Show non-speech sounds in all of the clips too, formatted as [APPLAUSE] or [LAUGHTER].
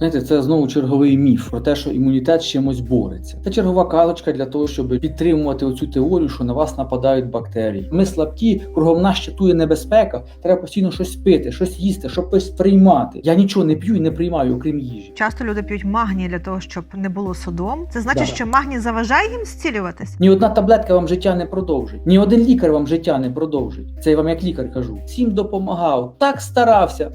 Знаєте, це знову черговий міф про те, що імунітет з чимось бореться. Це чергова калочка для того, щоб підтримувати оцю теорію, що на вас нападають бактерії. Ми слабкі, кругом нас щитує небезпека. Треба постійно щось пити, щось їсти, щось приймати. Я нічого не п'ю і не приймаю, окрім їжі. Часто люди п'ють магній для того, щоб не було судом. Це значить, Да. що магній заважає їм зцілюватись. Ні одна таблетка вам життя не продовжить, ні один лікар вам життя не продовжить. Це я вам як лікар кажу. Всім допомагав, так старався.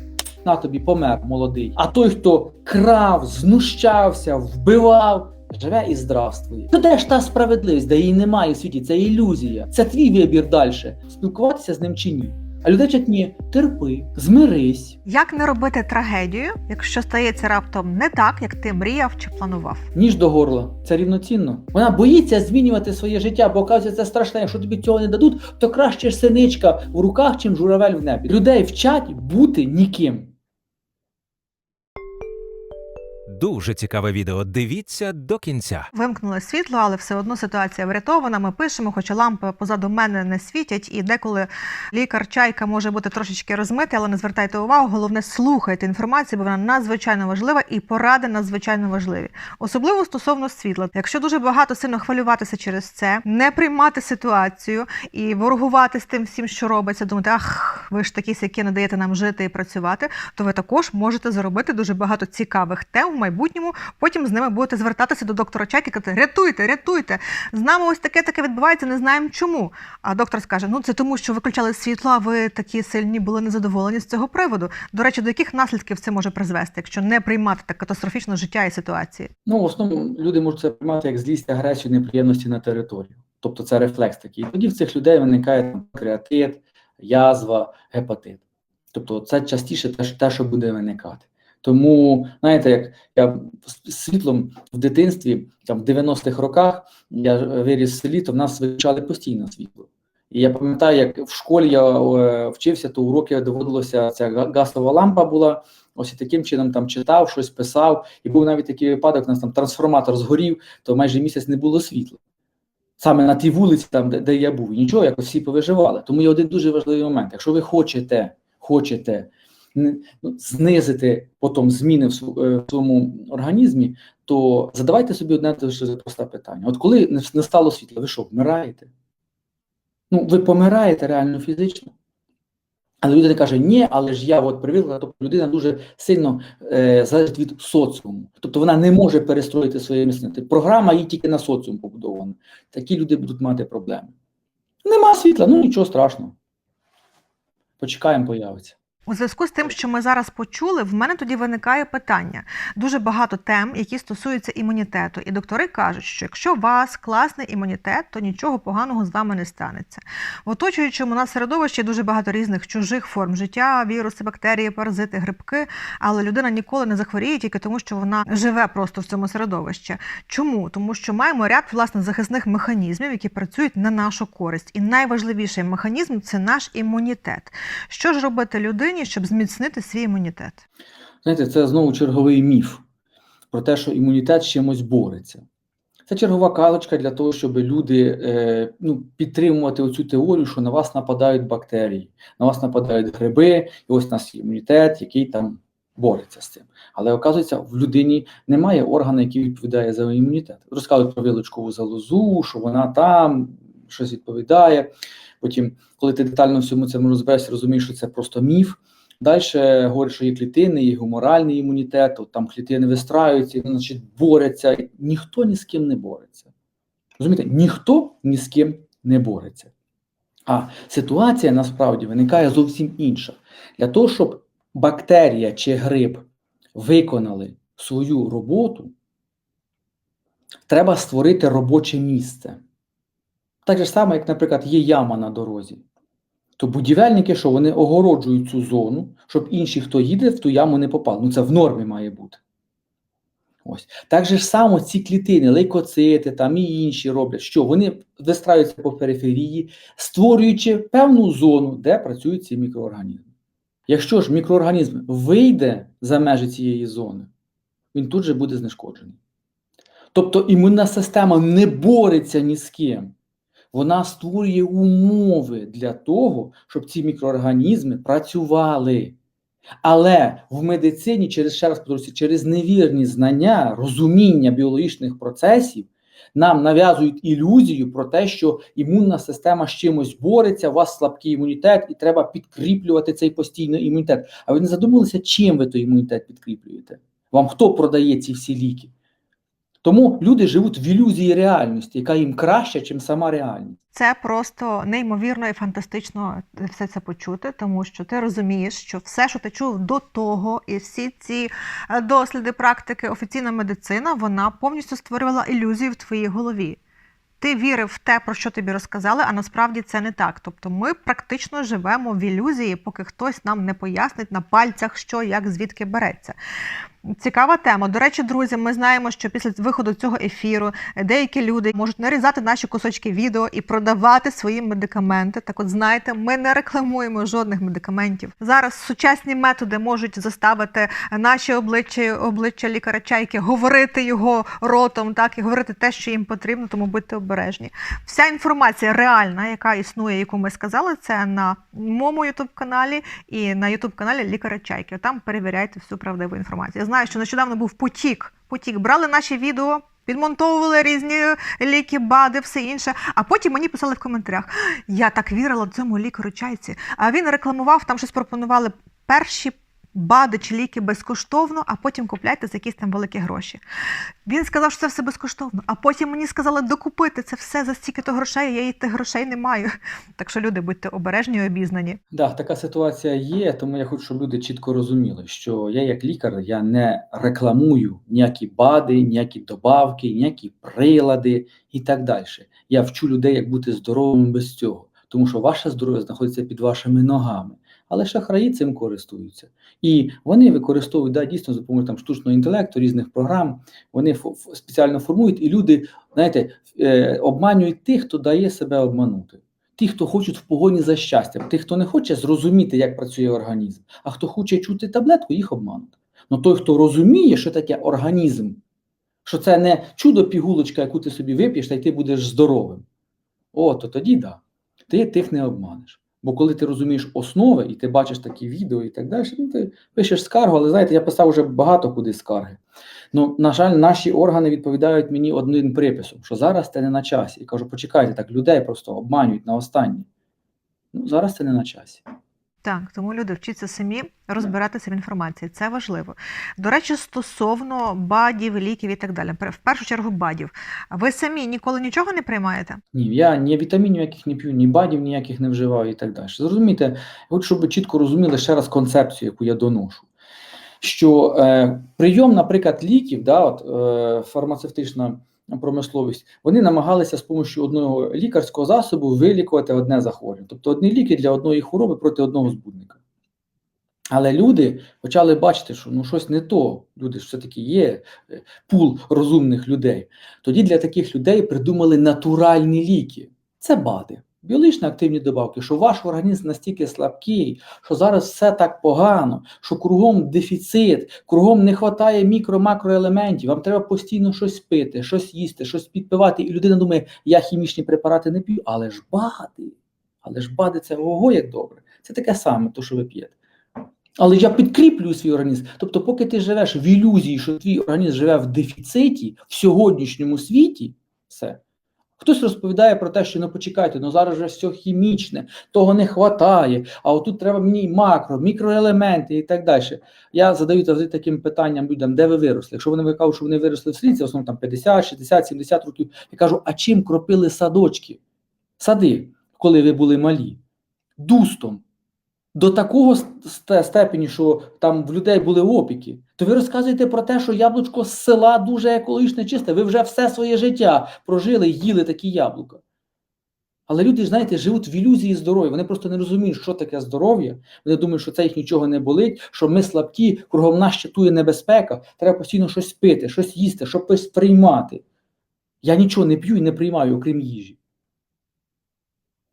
На тобі помер молодий. А той, хто крав, знущався, вбивав. Живе і здравствує. Ну де ж та справедливість, де її немає у світі, це ілюзія. Це твій вибір далі. Спілкуватися з ним чи ні. А людей вчать ні, терпи, змирись. Як не робити трагедію, якщо стається раптом не так, як ти мріяв чи планував? Ніж до горла, це рівноцінно. Вона боїться змінювати своє життя, бо оказується це страшне. Якщо тобі цього не дадуть, то краще синичка в руках, чим журавель в небі. Людей вчать бути ніким. Дуже цікаве відео. Дивіться до кінця. Вимкнули світло, але все одно ситуація врятована. Ми пишемо, хоча лампи позаду мене не світять, і деколи лікар чайка може бути трошечки розмитий, але не звертайте увагу. Головне, слухайте інформацію, бо вона надзвичайно важлива і поради надзвичайно важливі. Особливо стосовно світла. Якщо дуже багато сильно хвилюватися через це, не приймати ситуацію і ворогувати з тим всім, що робиться, думати, ах, ви ж такі сякі не даєте нам жити і працювати, то ви також можете заробити дуже багато цікавих тем майбутньому. Потім з ними будете звертатися до доктора Чайки казати, рятуйте, рятуйте. З нами ось таке таке відбувається, не знаємо чому. А доктор скаже: ну це тому, що виключали світло, а ви такі сильні були незадоволені з цього приводу. До речі, до яких наслідків це може призвести, якщо не приймати так катастрофічно життя і ситуації? Ну, в основному люди можуть це приймати як злість, агресію, неприємності на територію. Тобто це рефлекс такий. Тоді в цих людей виникає там, креатит, язва, гепатит. Тобто це частіше те, що буде виникати. Тому, знаєте, як я світлом в дитинстві, там в 90-х роках, я виріс в селі, то в нас виключали постійно світло. І я пам'ятаю, як в школі я вчився, то уроки доводилося, ця га- газова лампа була, ось і таким чином там читав, щось писав. І був навіть такий випадок, у нас там трансформатор згорів, то майже місяць не було світла. Саме на тій вулиці, там, де, де я був, нічого, якось всі повиживали. Тому є один дуже важливий момент. Якщо ви хочете, хочете знизити потім зміни е, в своєму організмі, то задавайте собі одне дуже просте питання: от коли не, стало світла, ви що, вмираєте? Ну, ви помираєте реально фізично. Але людина каже, ні, але ж я от привикла, тобто людина дуже сильно е, залежить від соціуму. Тобто вона не може перестроїти своє мислення. Програма їй тільки на соціум побудована. Такі люди будуть мати проблеми. Нема світла, ну нічого страшного. Почекаємо, появиться. У зв'язку з тим, що ми зараз почули, в мене тоді виникає питання. Дуже багато тем, які стосуються імунітету. І доктори кажуть, що якщо у вас класний імунітет, то нічого поганого з вами не станеться. В оточуючому нас середовищі дуже багато різних чужих форм життя, віруси, бактерії, паразити, грибки. Але людина ніколи не захворіє тільки тому, що вона живе просто в цьому середовищі. Чому? Тому що маємо ряд власне захисних механізмів, які працюють на нашу користь. І найважливіший механізм це наш імунітет. Що ж робити людині, щоб зміцнити свій імунітет? Знаєте, це знову черговий міф про те, що імунітет з чимось бореться. Це чергова калочка для того, щоб люди е, ну, підтримувати оцю теорію, що на вас нападають бактерії, на вас нападають гриби, і ось у нас імунітет, який там бореться з цим. Але оказується, в людині немає органу, який відповідає за імунітет. Розказують про вилочкову залозу, що вона там щось відповідає. Потім, коли ти детально всьому цьому розберешся, розумієш, що це просто міф. Далі говорять, що є клітини, є гуморальний імунітет, от там клітини вистраюються, значить борються. Ніхто ні з ким не бореться. Розумієте, ніхто ні з ким не бореться. А ситуація насправді виникає зовсім інша. Для того, щоб бактерія чи гриб виконали свою роботу, треба створити робоче місце. Так же само, як, наприклад, є яма на дорозі. То будівельники, що вони огороджують цю зону, щоб інші, хто їде, в ту яму не попав. Ну це в нормі має бути. Ось. Так же ж само ці клітини, лейкоцити там і інші роблять, що вони вистраюються по периферії, створюючи певну зону, де працюють ці мікроорганізми. Якщо ж мікроорганізм вийде за межі цієї зони, він тут же буде знешкоджений. Тобто імунна система не бореться ні з ким. Вона створює умови для того, щоб ці мікроорганізми працювали. Але в медицині через ще раз повторюся, через невірні знання, розуміння біологічних процесів нам нав'язують ілюзію про те, що імунна система з чимось бореться, у вас слабкий імунітет, і треба підкріплювати цей постійний імунітет. А ви не задумалися, чим ви той імунітет підкріплюєте? Вам хто продає ці всі ліки? Тому люди живуть в ілюзії реальності, яка їм краща, ніж сама реальність. Це просто неймовірно і фантастично все це почути, тому що ти розумієш, що все, що ти чув до того, і всі ці е, досліди, практики, офіційна медицина, вона повністю створювала ілюзію в твоїй голові. Ти вірив в те, про що тобі розказали, а насправді це не так. Тобто ми практично живемо в ілюзії, поки хтось нам не пояснить на пальцях, що як звідки береться. Цікава тема. До речі, друзі, ми знаємо, що після виходу цього ефіру деякі люди можуть нарізати наші кусочки відео і продавати свої медикаменти. Так, от знаєте, ми не рекламуємо жодних медикаментів. Зараз сучасні методи можуть заставити наші обличчя, обличчя лікаря чайки говорити його ротом, так і говорити те, що їм потрібно, тому будьте обережні. Вся інформація реальна, яка існує, яку ми сказали, це на моєму ютуб каналі і на ютуб каналі лікаря чайки. Там перевіряйте всю правдиву інформацію. Знаю, що нещодавно був потік. Потік брали наші відео. Підмонтовували різні ліки, бади, все інше. А потім мені писали в коментарях: я так вірила цьому лікарю чайці. А він рекламував, там щось пропонували перші бади чи ліки безкоштовно, а потім купляйте за якісь там великі гроші. Він сказав, що це все безкоштовно, а потім мені сказали докупити це все за стільки то грошей, я їй тих грошей не маю. [LAUGHS] Так що люди, будьте обережні і обізнані. Да, така ситуація є, тому я хочу, щоб люди чітко розуміли, що я як лікар я не рекламую ніякі БАДи, ніякі добавки, ніякі прилади і так далі. Я вчу людей, як бути здоровими без цього, тому що ваше здоров'я знаходиться під вашими ногами. Але шахраї цим користуються. І вони використовують да, дійсно за допомогою там, штучного інтелекту, різних програм, вони спеціально формують, і люди, знаєте, е, обманюють тих, хто дає себе обманути. Ті, хто хочуть в погоні за щастям, тих, хто не хоче зрозуміти, як працює організм, а хто хоче чути таблетку, їх обмануть. Ну той, хто розуміє, що таке організм, що це не чудо-пігулочка, яку ти собі вип'єш, та й ти будеш здоровим. О, то тоді да. Ти тих не обманеш. Бо коли ти розумієш основи і ти бачиш такі відео і так далі, ну, ти пишеш скаргу, але знаєте, я писав вже багато куди скарги. Ну, на жаль, наші органи відповідають мені одним приписом, що зараз це не на часі. І кажу, почекайте, так людей просто обманюють на останнє. Ну, зараз це не на часі. Так, тому люди вчаться самі розбиратися в інформації. Це важливо. До речі, стосовно бадів, ліків і так далі. В першу чергу бадів. Ви самі ніколи нічого не приймаєте? Ні, я ні вітамінів ніяких не п'ю, ні бадів ніяких не вживаю і так далі. Зрозумійте, хочу, щоб ви чітко розуміли ще раз концепцію, яку я доношу. Що е, прийом, наприклад, ліків, да, от, е, фармацевтична промисловість, вони намагалися з допомогою одного лікарського засобу вилікувати одне захворювання. Тобто одні ліки для одної хвороби проти одного збудника. Але люди почали бачити, що ну щось не то. Люди ж все-таки є е, пул розумних людей. Тоді для таких людей придумали натуральні ліки. Це БАДи, біологічно активні добавки, що ваш організм настільки слабкий, що зараз все так погано, що кругом дефіцит, кругом не вистачає мікро-макроелементів, вам треба постійно щось пити, щось їсти, щось підпивати. І людина думає, я хімічні препарати не п'ю, але ж БАДи. Але ж БАДи це ого, як добре. Це таке саме, то, що ви п'єте. Але я підкріплюю свій організм. Тобто, поки ти живеш в ілюзії, що твій організм живе в дефіциті в сьогоднішньому світі. Хтось розповідає про те, що ну почекайте, ну зараз вже все хімічне, того не вистачає, а отут треба мені макро, мікроелементи і так далі. Я задаю завжди таким питанням людям, де ви виросли. Якщо вони кажуть, що вони виросли в селі, це в основному там 50, 60, 70 років. Я кажу, а чим кропили садочки? Сади, коли ви були малі? Дустом до такого степені, що там в людей були опіки, то ви розказуєте про те, що яблучко з села дуже екологічне чисте. Ви вже все своє життя прожили, їли такі яблука. Але люди, знаєте, живуть в ілюзії здоров'я. Вони просто не розуміють, що таке здоров'я. Вони думають, що це їх нічого не болить, що ми слабкі, кругом нас щитує небезпека. Треба постійно щось пити, щось їсти, щось приймати. Я нічого не п'ю і не приймаю, окрім їжі.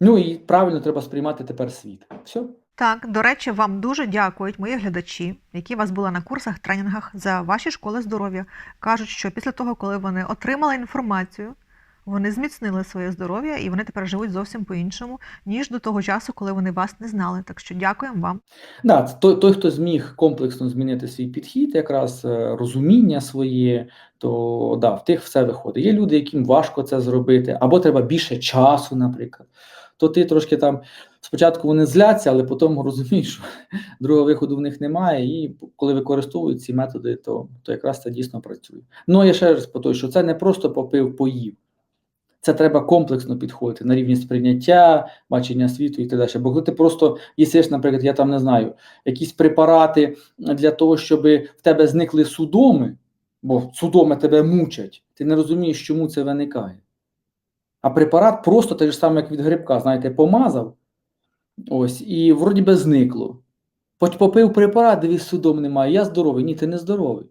Ну і правильно треба сприймати тепер світ. Все. Так, до речі, вам дуже дякують мої глядачі, які вас були на курсах, тренінгах за ваші школи здоров'я. Кажуть, що після того, коли вони отримали інформацію, Вони зміцнили своє здоров'я і вони тепер живуть зовсім по-іншому, ніж до того часу, коли вони вас не знали. Так що дякуємо вам. Да, той, той, хто зміг комплексно змінити свій підхід, якраз е, розуміння своє, то да, в тих все виходить. Є люди, яким важко це зробити, або треба більше часу, наприклад. То ти трошки там спочатку вони зляться, але потім розумієш, що другого виходу в них немає. І коли використовують ці методи, то, то якраз це дійсно працює. Ну я ще раз повторюю, що це не просто попив, поїв. Це треба комплексно підходити на рівні сприйняття, бачення світу і так далі. Бо коли ти просто їсиш, наприклад, я там не знаю, якісь препарати для того, щоб в тебе зникли судоми, бо судоми тебе мучать, ти не розумієш, чому це виникає. А препарат просто той ж самий, як від грибка, знаєте, помазав, ось, і вроді би зникло. Попив препарат, дивись, судом немає. Я здоровий. Ні, ти не здоровий.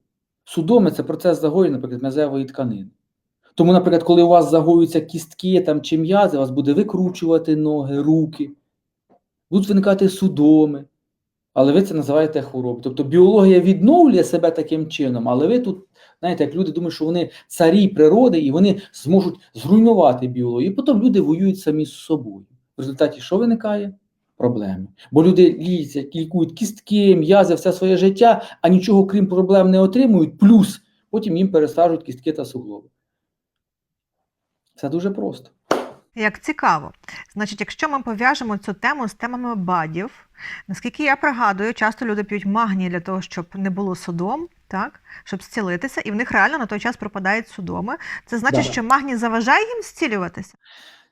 Судоми це процес загоєння, наприклад, м'язевої тканини. Тому, наприклад, коли у вас загоюються кістки там, чи м'язи, вас буде викручувати ноги, руки, будуть виникати судоми. Але ви це називаєте хворобою. Тобто біологія відновлює себе таким чином, але ви тут, знаєте, як люди думають, що вони царі природи і вони зможуть зруйнувати біологію. І потім люди воюють самі з собою. В результаті що виникає? Проблеми. Бо люди лізять, лікують кістки, м'язи, все своє життя, а нічого крім проблем не отримують, плюс потім їм пересаджують кістки та суглоби. Це дуже просто. Як цікаво. Значить, якщо ми пов'яжемо цю тему з темами бадів, наскільки я пригадую, часто люди п'ють магній для того, щоб не було судом, так? щоб зцілитися, і в них реально на той час пропадають судоми. Це значить, Да. що магній заважає їм зцілюватися?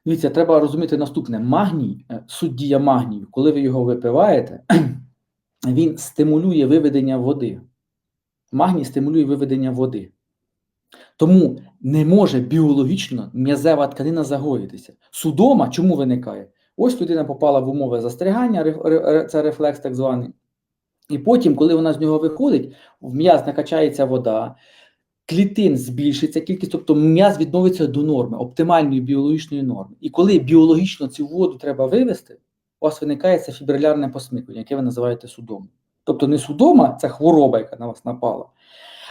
Дивіться, треба розуміти наступне: магній, е, суть дія магнію, коли ви його випиваєте, [CLEARS THROAT] він стимулює виведення води. Магній стимулює виведення води. Тому не може біологічно м'язева тканина загоїтися. Судома чому виникає? Ось людина попала в умови застрягання, це рефлекс так званий. І потім, коли вона з нього виходить, в м'яз накачається вода, клітин збільшиться кількість, тобто м'яз відновиться до норми, оптимальної біологічної норми. І коли біологічно цю воду треба вивести, у вас виникає це фібрилярне посмикування, яке ви називаєте судомом. Тобто не судома це хвороба, яка на вас напала,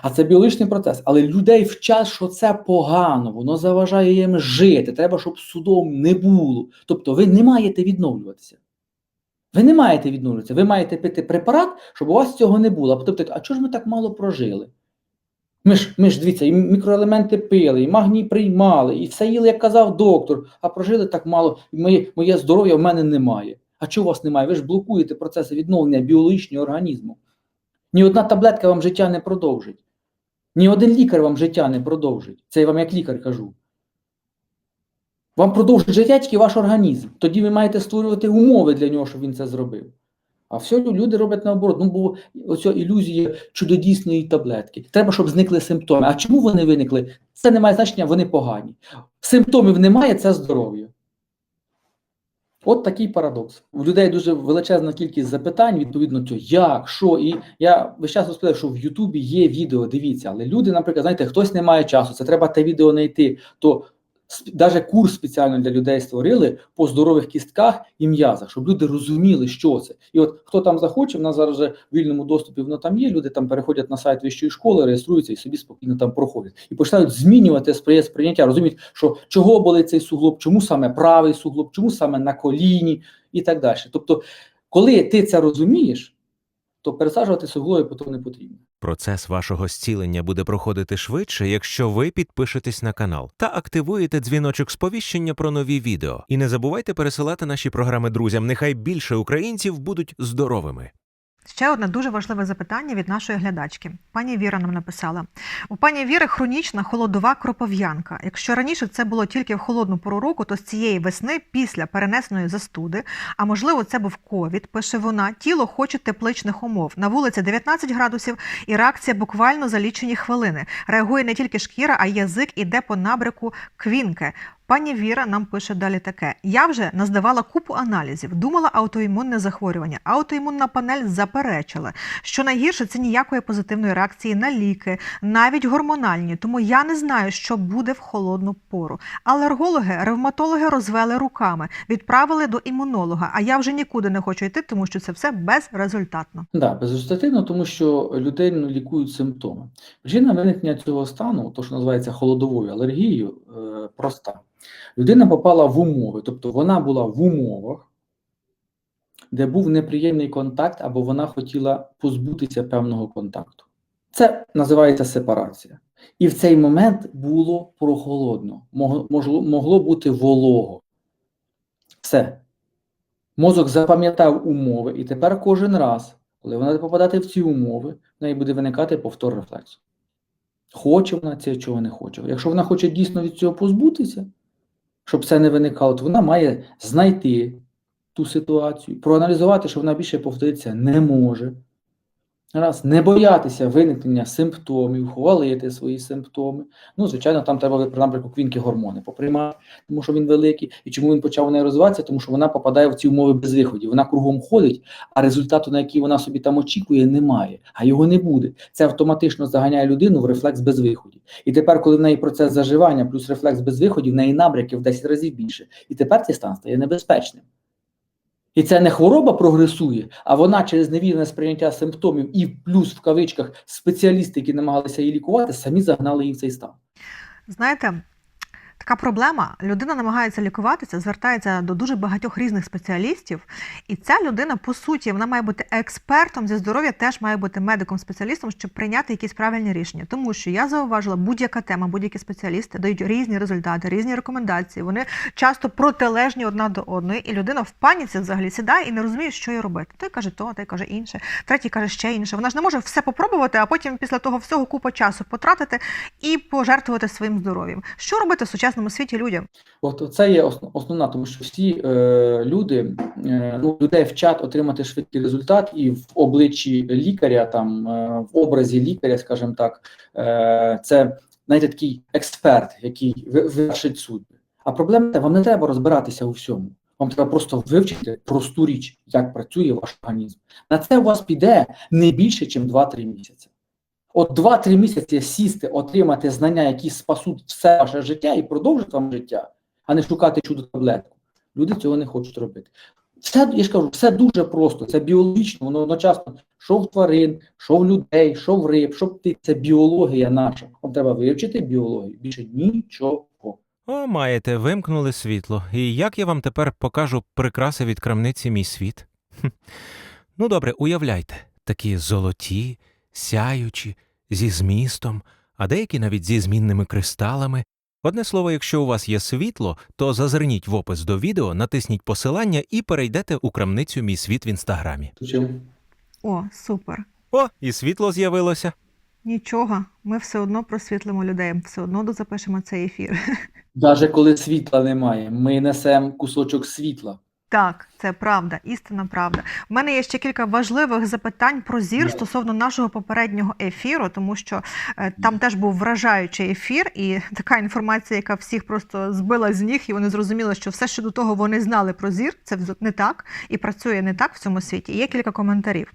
а це біологічний процес. Але людей вчать, що це погано, воно заважає їм жити. Треба, щоб судом не було. Тобто ви не маєте відновлюватися. Ви не маєте відновлюватися. Ви маєте пити препарат, щоб у вас цього не було. А Тобто, а чого ж ми так мало прожили? Ми ж, ми ж дивіться, і мікроелементи пили, і магній приймали, і все їли, як казав доктор, а прожили так мало, і моє, моє здоров'я в мене немає. А чого у вас немає? Ви ж блокуєте процеси відновлення біологічного організму. Ні одна таблетка вам життя не продовжить. Ні один лікар вам життя не продовжить. Це я вам як лікар кажу. Вам продовжить життя тільки ваш організм. Тоді ви маєте створювати умови для нього, щоб він це зробив. А все люди роблять наоборот. Ну, бо оця ілюзія чудодійсної таблетки. Треба, щоб зникли симптоми. А чому вони виникли? Це не має значення, вони погані. Симптомів немає, це здоров'я. От такий парадокс. У людей дуже величезна кількість запитань, відповідно, то як, що. І я весь час розповідаю, що в Ютубі є відео, дивіться, але люди, наприклад, знаєте, хтось не має часу, це треба те відео знайти. То навіть курс спеціально для людей створили по здорових кістках і м'язах, щоб люди розуміли, що це. І от хто там захоче, в нас зараз вже в вільному доступі воно там є. Люди там переходять на сайт вищої школи, реєструються і собі спокійно там проходять. І починають змінювати сприйняття, розуміють, що чого болить цей суглоб, чому саме правий суглоб, чому саме на коліні і так далі. Тобто, коли ти це розумієш, то пересаджувати суглоби потім не потрібно. Процес вашого зцілення буде проходити швидше, якщо ви підпишетесь на канал та активуєте дзвіночок сповіщення про нові відео. І не забувайте пересилати наші програми друзям. Нехай більше українців будуть здоровими. Ще одне дуже важливе запитання від нашої глядачки. Пані Віра нам написала: у пані Віри хронічна холодова кропов'янка. Якщо раніше це було тільки в холодну пору року, то з цієї весни, після перенесеної застуди, а можливо, це був ковід, пише вона, тіло хоче тепличних умов. На вулиці 19 градусів, і реакція буквально за лічені хвилини. Реагує не тільки шкіра, а й язик іде по набрику квінки. Пані Віра нам пише далі таке: я вже наздавала купу аналізів, думала аутоімунне захворювання. Аутоімунна панель заперечила. Що найгірше, це ніякої позитивної реакції на ліки, навіть гормональні. Тому я не знаю, що буде в холодну пору. Алергологи, ревматологи розвели руками, відправили до імунолога. А я вже нікуди не хочу йти, тому що це все безрезультатно. Да, безрезультативно, тому що людей ну, лікують симптоми. Причина виникнення цього стану, то що називається холодовою алергією, е, проста. Людина попала в умови, тобто вона була в умовах, де був неприємний контакт, або вона хотіла позбутися певного контакту. Це називається сепарація. І в цей момент було прохолодно, могло, могло, бути волого. Все. Мозок запам'ятав умови, і тепер кожен раз, коли вона буде попадати в ці умови, в неї буде виникати повтор рефлексу. Хоче вона це, чого не хоче. Якщо вона хоче дійсно від цього позбутися, щоб це не виникало, то вона має знайти ту ситуацію, проаналізувати, що вона більше повторитися не може. Раз, не боятися виникнення симптомів, хвалити свої симптоми. Ну, звичайно, там треба, наприклад, квінки гормони поприймати, тому що він великий. І чому він почав у неї розвиватися? Тому що вона попадає в ці умови без виходів. Вона кругом ходить, а результату, на який вона собі там очікує, немає. А його не буде. Це автоматично заганяє людину в рефлекс без виходів. І тепер, коли в неї процес заживання плюс рефлекс без виходів, в неї набряків в 10 разів більше. І тепер цей стан стає небезпечним. І це не хвороба прогресує, а вона через невірне сприйняття симптомів і плюс в кавичках спеціалісти, які намагалися її лікувати, самі загнали її в цей стан. Знаєте, така проблема. Людина намагається лікуватися, звертається до дуже багатьох різних спеціалістів, і ця людина, по суті, вона має бути експертом зі здоров'я, теж має бути медиком-спеціалістом, щоб прийняти якісь правильні рішення. Тому що я зауважила, будь-яка тема, будь-які спеціалісти дають різні результати, різні рекомендації. Вони часто протилежні одна до одної, і людина в паніці взагалі сідає і не розуміє, що їй робити. Той каже то, той каже інше, третій каже ще інше. Вона ж не може все попробувати, а потім після того всього купа часу потратити і пожертвувати своїм здоров'ям. Що робити в сучасному світі людям? От це є основ- основна, тому що всі е, люди, е, ну, людей вчать отримати швидкий результат, і в обличчі лікаря, там е, в образі лікаря, скажімо так, е, це знаєте, такий експерт, який вирішить судьби. А проблема вам не треба розбиратися у всьому. Вам треба просто вивчити просту річ, як працює ваш організм. На це у вас піде не більше, ніж 2-3 місяці. От 2-3 місяці сісти, отримати знання, які спасуть все ваше життя і продовжать вам життя, а не шукати чудо таблетку. Люди цього не хочуть робити. Все, я ж кажу, все дуже просто, це біологічно, воно одночасно, що в тварин, що в людей, що в риб, що птиць, це біологія наша. Вам треба вивчити біологію, більше нічого. О, маєте, вимкнули світло. І як я вам тепер покажу прикраси від крамниці мій світ? Хм. Ну добре, уявляйте, такі золоті, сяючі, зі змістом, а деякі навіть зі змінними кристалами. Одне слово, якщо у вас є світло, то зазирніть в опис до відео, натисніть посилання і перейдете у крамницю мій світ в інстаграмі. О, супер. О, і світло з'явилося. Нічого, ми все одно просвітлимо людей, все одно дозапишемо цей ефір. [LAUGHS] Навіть коли світла немає, ми несемо кусочок світла. Так, це правда, істинна правда. У мене є ще кілька важливих запитань про зір стосовно нашого попереднього ефіру, тому що е, там теж був вражаючий ефір, і [LAUGHS] така інформація, яка всіх просто збила з ніг, і вони зрозуміли, що все, що до того вони знали про зір, це не так і працює не так в цьому світі. Є кілька коментарів.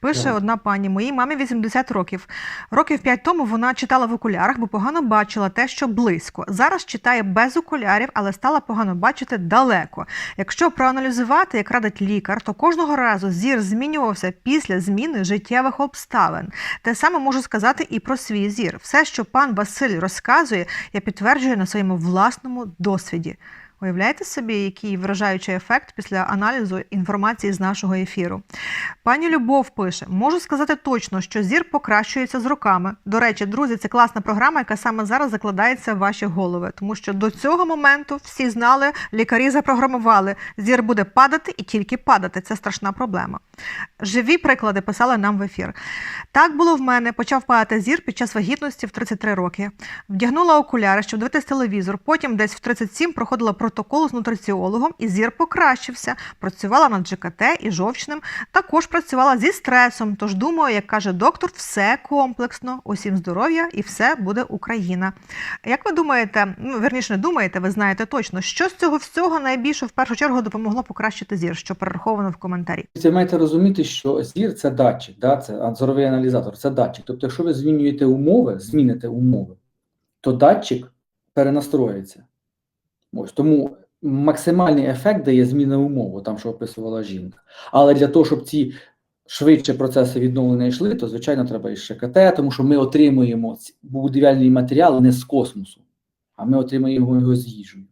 Пише Так. одна пані: моїй мамі 80 років. Років 5 тому вона читала в окулярах, бо погано бачила те, що близько. Зараз читає без окулярів, але стала погано бачити далеко. Якщо проаналізувати, як радить лікар, то кожного разу зір змінювався після зміни життєвих обставин. Те саме можу сказати і про свій зір. Все, що пан Василь розказує, я підтверджую на своєму власному досвіді. Уявляєте собі, який вражаючий ефект після аналізу інформації з нашого ефіру. Пані Любов пише: можу сказати точно, що зір покращується з роками. До речі, друзі, це класна програма, яка саме зараз закладається в ваші голови, тому що до цього моменту всі знали, лікарі запрограмували. Зір буде падати і тільки падати. Це страшна проблема. Живі приклади писали нам в ефір. Так було в мене. Почав падати зір під час вагітності в 33 роки. Вдягнула окуляри, щоб дивитися телевізор. Потім десь в 37 проходила протокол з нутриціологом, і зір покращився. Працювала над ЖКТ і жовчним. Також працювала зі стресом. Тож думаю, як каже доктор, все комплексно. Усім здоров'я і все буде Україна. Як ви думаєте, ну верніше не думаєте, ви знаєте точно, що з цього всього найбільше в першу чергу допомогло покращити зір, що перераховано в коментарі? Ви маєте розуміти, що зір це датчик, да? це зоровий аналізатор, це датчик. Тобто, якщо ви змінюєте умови, зміните умови, то датчик перенастроїться. Ось тому максимальний ефект дає зміна умов, там що описувала жінка. Але для того, щоб ці швидше процеси відновлення йшли, то звичайно треба і ШКТ, тому що ми отримуємо будівельний матеріал не з космосу. а ми отримуємо його з їжею.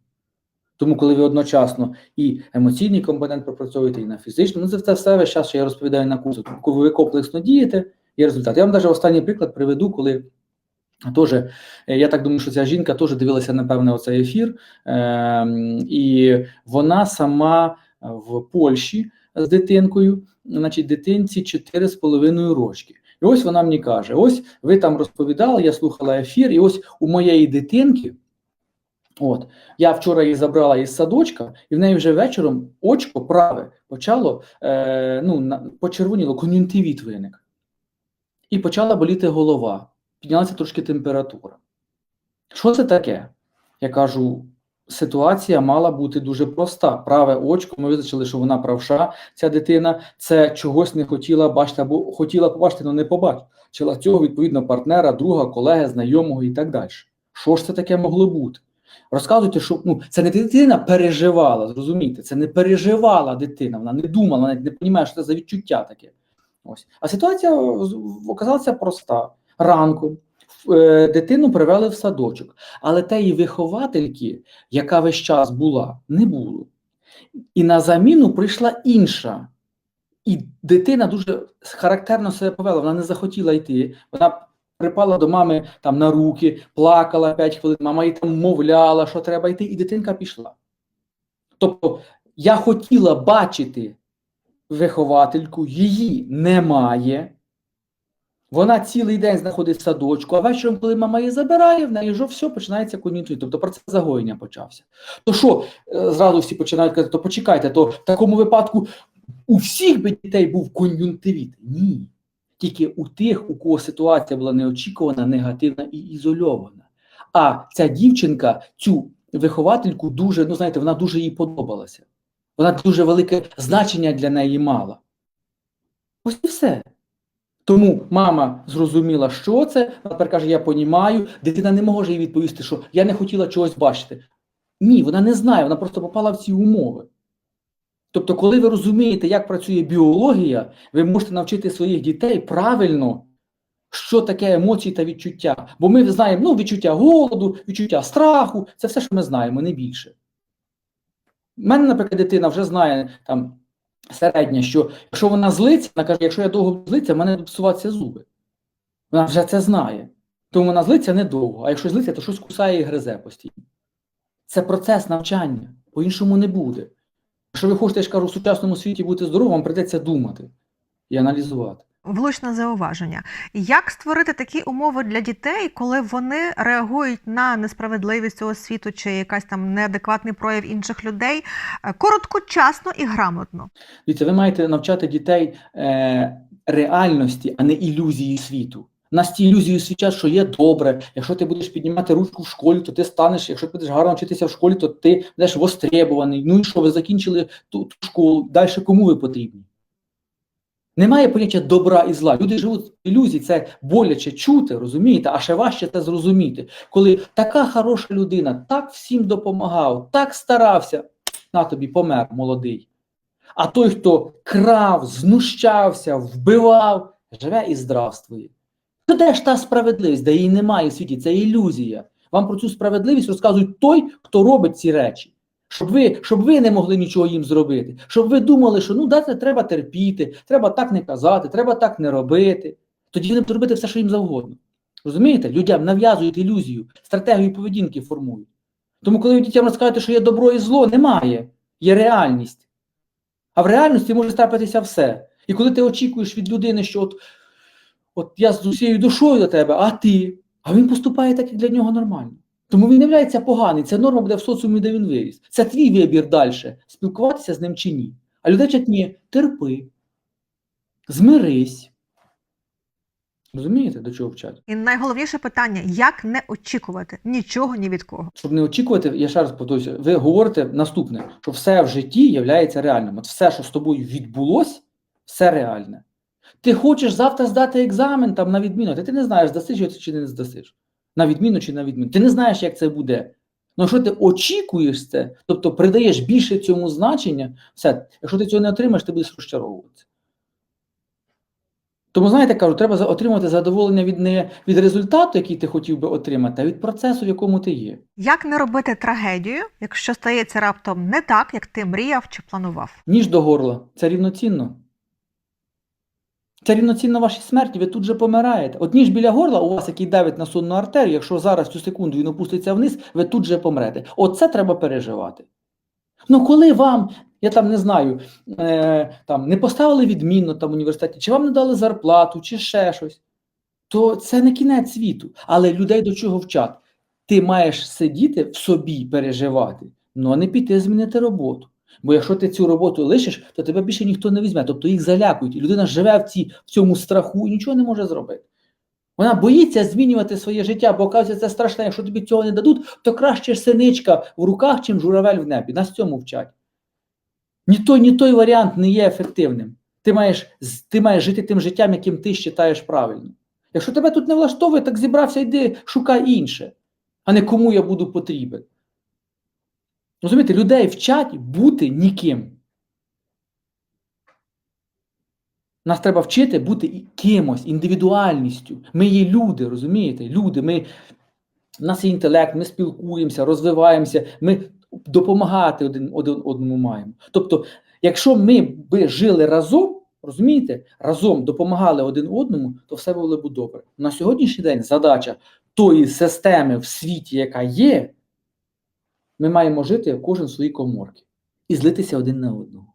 Тому, коли ви одночасно і емоційний компонент пропрацьовуєте, і на фізичному, ну це, все весь час, що я розповідаю на курсу. Коли ви комплексно дієте, є результат. Я вам навіть останній приклад приведу, коли теж, е, я так думаю, що ця жінка теж дивилася, напевне, оцей ефір, е, і вона сама в Польщі з дитинкою, значить, дитинці 4,5 рочки. І ось вона мені каже: ось ви там розповідали, я слухала ефір, і ось у моєї дитинки. От, я вчора її забрала із садочка, і в неї вже вечором очко праве почало е, ну, почервоніло, кон'юнктивіт виник. І почала боліти голова, піднялася трошки температура. Що це таке? Я кажу: ситуація мала бути дуже проста. Праве очко, ми визначили, що вона правша, ця дитина, це чогось не хотіла бачити, або хотіла побачити, але не побачила цього, відповідно, партнера, друга, колеги, знайомого і так далі. Що ж це таке могло бути? Розказуйте, що ну, це не дитина переживала, зрозумійте, це не переживала дитина, вона не думала, навіть не розуміє, що це за відчуття таке. Ось. А ситуація оказалася проста. Ранком е, дитину привели в садочок, але теї виховательки, яка весь час була, не було. І на заміну прийшла інша. І дитина дуже характерно себе повела, вона не захотіла йти. Вона припала до мами там на руки, плакала 5 хвилин, мама їй там мовляла, що треба йти, і дитинка пішла. Тобто я хотіла бачити виховательку, її немає. Вона цілий день знаходить садочку, а вечором, коли мама її забирає, в неї вже все починається кон'юнктивіт. Тобто процес загоєння почався. То що, е, зразу всі починають казати, то почекайте, то в такому випадку у всіх би дітей був кон'юнктивіт. Ні. Тільки у тих, у кого ситуація була неочікувана, негативна і ізольована. А ця дівчинка, цю виховательку, дуже, ну знаєте, вона дуже їй подобалася. Вона дуже велике значення для неї мала. Ось і все. Тому мама зрозуміла, що це. Вона тепер каже: Я понімаю. Дитина не може їй відповісти, що я не хотіла чогось бачити. Ні, вона не знає, вона просто попала в ці умови. Тобто, коли ви розумієте, як працює біологія, ви можете навчити своїх дітей правильно, що таке емоції та відчуття. Бо ми знаємо ну, відчуття голоду, відчуття страху це все, що ми знаємо, не більше. У мене, наприклад, дитина вже знає там середня, що якщо вона злиться, вона каже, якщо я довго буду злитися, в мене будуть псуватися зуби. Вона вже це знає. Тому вона злиться недовго, а якщо злиться, то щось кусає і гризе постійно. Це процес навчання, по-іншому не буде. Якщо ви хочете, я ж кажу, в сучасному світі бути здоровим, вам прийдеться думати і аналізувати. Влучне зауваження. Як створити такі умови для дітей, коли вони реагують на несправедливість цього світу чи якась там неадекватний прояв інших людей е, короткочасно і грамотно? Дивіться, ви маєте навчати дітей е, реальності, а не ілюзії світу. Нас ті ілюзії світять, що є добре. Якщо ти будеш піднімати ручку в школі, то ти станеш. Якщо ти будеш гарно вчитися в школі, то ти будеш востребований. Ну і що, ви закінчили ту, ту школу. Далі кому ви потрібні? Немає поняття добра і зла. Люди живуть в ілюзії, це боляче чути, розумієте, а ще важче це зрозуміти. Коли така хороша людина так всім допомагав, так старався, на тобі помер молодий. А той, хто крав, знущався, вбивав, живе і здравствує. То де ж та справедливість, де її немає в світі, це ілюзія. Вам про цю справедливість розказують той, хто робить ці речі. Щоб ви, щоб ви не могли нічого їм зробити, щоб ви думали, що ну да, треба терпіти, треба так не казати, треба так не робити. Тоді вони будуть робити все, що їм завгодно. Розумієте? Людям нав'язують ілюзію, стратегію поведінки формують. Тому, коли ви дітям розкажете, що є добро і зло, немає. Є реальність. А в реальності може трапитися все. І коли ти очікуєш від людини, що от, от я з усією душою до тебе, а ти, а він поступає так, як для нього нормально. Тому він являється поганий, це норма буде в соціумі, де він виріс. Це твій вибір далі, спілкуватися з ним чи ні. А людей вчать ні, терпи, змирись. Розумієте, до чого вчать? І найголовніше питання: як не очікувати нічого ні від кого? Щоб не очікувати, я ще раз повторюся, ви говорите наступне, що все в житті є реальним. От все, що з тобою відбулось, все реальне. Ти хочеш завтра здати екзамен там на відміну, ти, ти не знаєш, здасиш його чи не здасиш. На відміну чи на відміну. Ти не знаєш, як це буде. Ну, якщо ти очікуєш це, тобто придаєш більше цьому значення, все, якщо ти цього не отримаєш, ти будеш розчаровуватися. Тому, знаєте, кажу, треба отримати задоволення від не від результату, який ти хотів би отримати, а від процесу, в якому ти є. Як не робити трагедію, якщо стається раптом не так, як ти мріяв чи планував? Ніж до горла це рівноцінно. Це рівноцінно вашій смерті, ви тут же помираєте. От ніж біля горла у вас, який давить на сонну артерію, якщо зараз цю секунду він опуститься вниз, ви тут же помрете. Оце треба переживати. Ну, коли вам, я там не знаю, е, там, не поставили відмінно там в університеті, чи вам не дали зарплату, чи ще щось, то це не кінець світу. Але людей до чого вчать? Ти маєш сидіти в собі, переживати, ну а не піти змінити роботу. Бо якщо ти цю роботу лишиш, то тебе більше ніхто не візьме. Тобто їх залякують. І людина живе в, ці, в цьому страху і нічого не може зробити. Вона боїться змінювати своє життя, бо кажуть, це страшне, якщо тобі цього не дадуть, то краще синичка в руках, чим журавель в небі. Нас цьому вчать. Ні той, ні той варіант не є ефективним. Ти маєш, ти маєш жити тим життям, яким ти вважаєш правильним. Якщо тебе тут не влаштовує, так зібрався, йди, шукай інше, а не кому я буду потрібен. Розумієте, людей вчать бути ніким. Нас треба вчити бути кимось, індивідуальністю. Ми є люди, розумієте? Люди, ми, у нас є інтелект, ми спілкуємося, розвиваємося, ми допомагати один, один одному маємо. Тобто, якщо ми би жили разом, розумієте, разом допомагали один одному, то все було б добре. На сьогоднішній день задача тої системи в світі, яка є, ми маємо жити кожен в своїй коморці і злитися один на одного.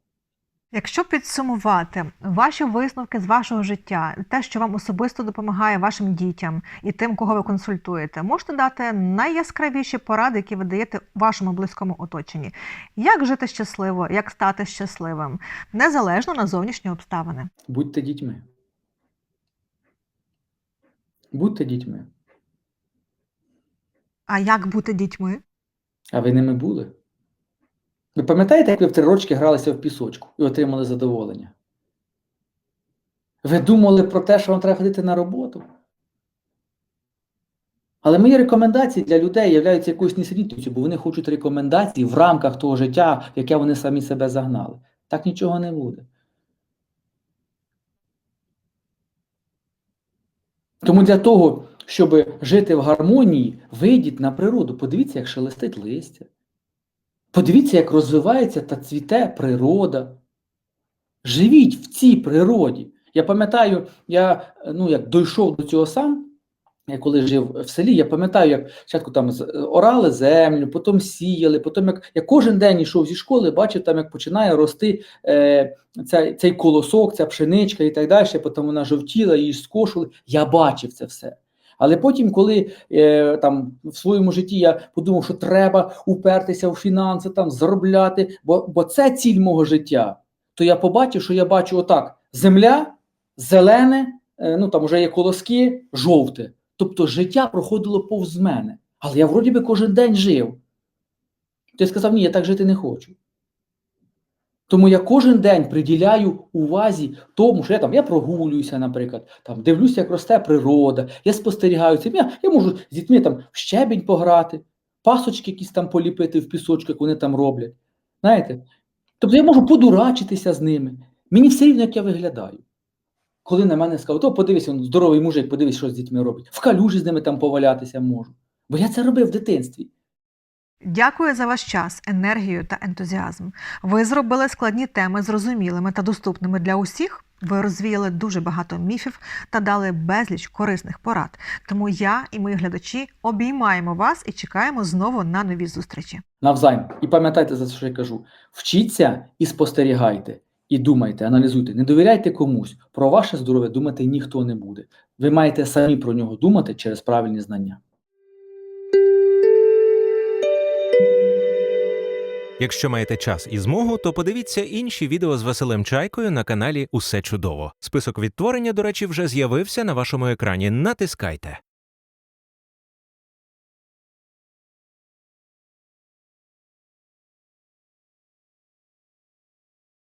Якщо підсумувати ваші висновки з вашого життя, те, що вам особисто допомагає вашим дітям і тим, кого ви консультуєте, можете дати найяскравіші поради, які ви даєте вашому близькому оточенні. Як жити щасливо, як стати щасливим, незалежно на зовнішні обставини. Будьте дітьми. Будьте дітьми. А як бути дітьми? А ви ними були? Ви пам'ятаєте, як ви в три рочки гралися в пісочку і отримали задоволення? Ви думали про те, що вам треба ходити на роботу? Але мої рекомендації для людей являються якоюсь несенітністю, бо вони хочуть рекомендації в рамках того життя, в яке вони самі себе загнали. Так нічого не буде. Тому для того, щоб жити в гармонії, вийдіть на природу, подивіться, як шелестить листя. Подивіться, як розвивається та цвіте природа. Живіть в цій природі. Я пам'ятаю, я ну, як дійшов до цього сам, я коли жив в селі, я пам'ятаю, як спочатку там орали землю, потім сіяли, потім як я кожен день йшов зі школи, бачив там, як починає рости е, цей, цей колосок, ця пшеничка і так далі, потім вона жовтіла, її скошували. Я бачив це все. Але потім, коли е, там в своєму житті я подумав, що треба упертися в фінанси, там заробляти, бо, бо це ціль мого життя, то я побачив, що я бачу отак: земля, зелене, е, ну там вже є колоски, жовте. Тобто життя проходило повз мене. Але я вроді би кожен день жив. Я сказав, ні, я так жити не хочу. Тому я кожен день приділяю увазі тому, що я там я прогулююся, наприклад, там дивлюся, як росте природа, я спостерігаю цим. Я, я можу з дітьми там в щебінь пограти, пасочки якісь там поліпити в пісочку, як вони там роблять. Знаєте? Тобто я можу подурачитися з ними. Мені все рівно, як я виглядаю. Коли на мене скажуть, то подивись, он здоровий мужик, подивись, що з дітьми робить. В калюжі з ними там повалятися можу. Бо я це робив в дитинстві. Дякую за ваш час, енергію та ентузіазм. Ви зробили складні теми зрозумілими та доступними для усіх. Ви розвіяли дуже багато міфів та дали безліч корисних порад. Тому я і мої глядачі обіймаємо вас і чекаємо знову на нові зустрічі. Навзайм. І пам'ятайте за що я кажу: вчіться і спостерігайте, і думайте, аналізуйте. Не довіряйте комусь. Про ваше здоров'я думати ніхто не буде. Ви маєте самі про нього думати через правильні знання. Якщо маєте час і змогу, то подивіться інші відео з Василем Чайкою на каналі Усе чудово. Список відтворення, до речі, вже з'явився на вашому екрані. Натискайте.